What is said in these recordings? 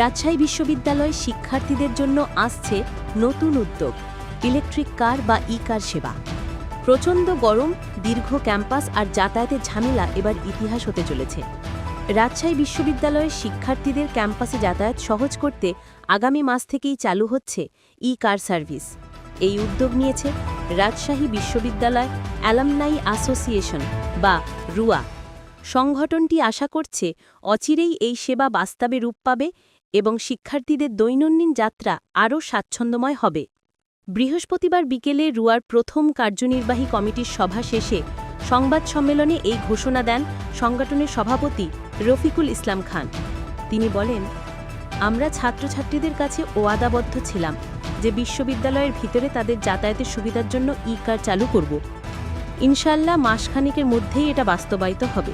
রাজশাহী বিশ্ববিদ্যালয় শিক্ষার্থীদের জন্য আসছে নতুন উদ্যোগ, ইলেকট্রিক কার বা ই কার সেবা। প্রচণ্ড গরম, দীর্ঘ ক্যাম্পাস আর যাতায়াতের ঝামেলা এবার ইতিহাস হতে চলেছে। রাজশাহী বিশ্ববিদ্যালয়ের শিক্ষার্থীদের ক্যাম্পাসে যাতায়াত সহজ করতে আগামী মাস থেকেই চালু হচ্ছে ই কার সার্ভিস। এই উদ্যোগ নিয়েছে রাজশাহী বিশ্ববিদ্যালয় অ্যালামনাই অ্যাসোসিয়েশন বা রুয়া। সংগঠনটি আশা করছে অচিরেই এই সেবা বাস্তবে রূপ পাবে এবং শিক্ষার্থীদের দৈনন্দিন যাত্রা আরও স্বাচ্ছন্দ্যময় হবে। বৃহস্পতিবার বিকেলে রুয়ার প্রথম কার্যনির্বাহী কমিটির সভা শেষে সংবাদ সম্মেলনে এই ঘোষণা দেন সংগঠনের সভাপতি রফিকুল ইসলাম খান। তিনি বলেন, আমরা ছাত্রছাত্রীদের কাছে ওয়াদাবদ্ধ ছিলাম যে বিশ্ববিদ্যালয়ের ভিতরে তাদের যাতায়াতের সুবিধার জন্য ই কার চালু করব। ইনশাল্লাহ মাসখানেকের মধ্যেই এটা বাস্তবায়িত হবে।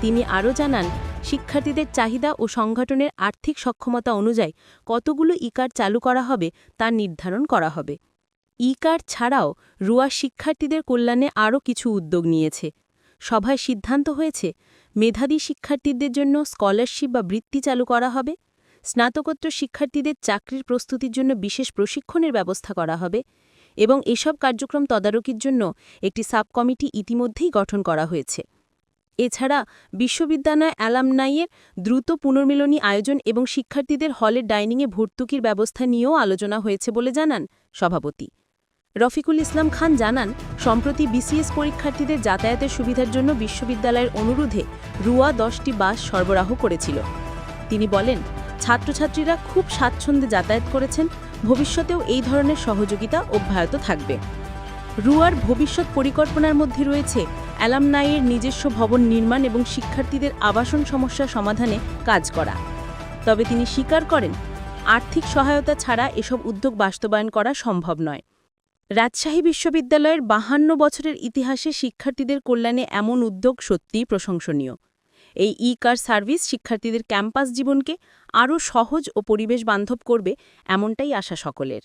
তিনি আরও জানান শিক্ষার্থীদের চাহিদা ও সংগঠনের আর্থিক সক্ষমতা অনুযায়ী কতগুলো ই কার্ড চালু করা হবে তা নির্ধারণ করা হবে। ই ছাড়াও রুয়া শিক্ষার্থীদের কল্যাণে আরও কিছু উদ্যোগ নিয়েছে। সভায় সিদ্ধান্ত হয়েছে, মেধাবী শিক্ষার্থীদের জন্য স্কলারশিপ বা বৃত্তি চালু করা হবে, স্নাতকোত্তর শিক্ষার্থীদের চাকরির প্রস্তুতির জন্য বিশেষ প্রশিক্ষণের ব্যবস্থা করা হবে এবং এসব কার্যক্রম তদারকির জন্য একটি সাব কমিটি ইতিমধ্যেই গঠন করা হয়েছে। এছাড়া বিশ্ববিদ্যালয় অ্যালামনাইয়ের দ্রুত পুনর্মিলনী আয়োজন এবং শিক্ষার্থীদের হলের ডাইনিংয়ে ভর্তুকির ব্যবস্থা নিয়েও আলোচনা হয়েছে বলে জানান সভাপতি। রফিকুল ইসলাম খান জানান, সম্প্রতি বিসিএস পরীক্ষার্থীদের যাতায়াতের সুবিধার জন্য বিশ্ববিদ্যালয়ের অনুরোধে রুয়া দশটি বাস সরবরাহ করেছিল। তিনি বলেন, ছাত্রছাত্রীরা খুব স্বাচ্ছন্দ্যে যাতায়াত করেছেন, ভবিষ্যতেও এই ধরনের সহযোগিতা অব্যাহত থাকবে। রুয়ার ভবিষ্যৎ পরিকল্পনার মধ্যে রয়েছে অ্যালামনাইয়ের নিজস্ব ভবন নির্মাণ এবং শিক্ষার্থীদের আবাসন সমস্যা সমাধানে কাজ করা। তবে তিনি স্বীকার করেন, আর্থিক সহায়তা ছাড়া এসব উদ্যোগ বাস্তবায়ন করা সম্ভব নয়। রাজশাহী বিশ্ববিদ্যালয়ের বাহান্ন বছরের ইতিহাসে শিক্ষার্থীদের কল্যাণে এমন উদ্যোগ সত্যিই প্রশংসনীয়। এই ই কার সার্ভিস শিক্ষার্থীদের ক্যাম্পাস জীবনকে আরও সহজ ও পরিবেশ বান্ধব করবে এমনটাই আশা সকলের।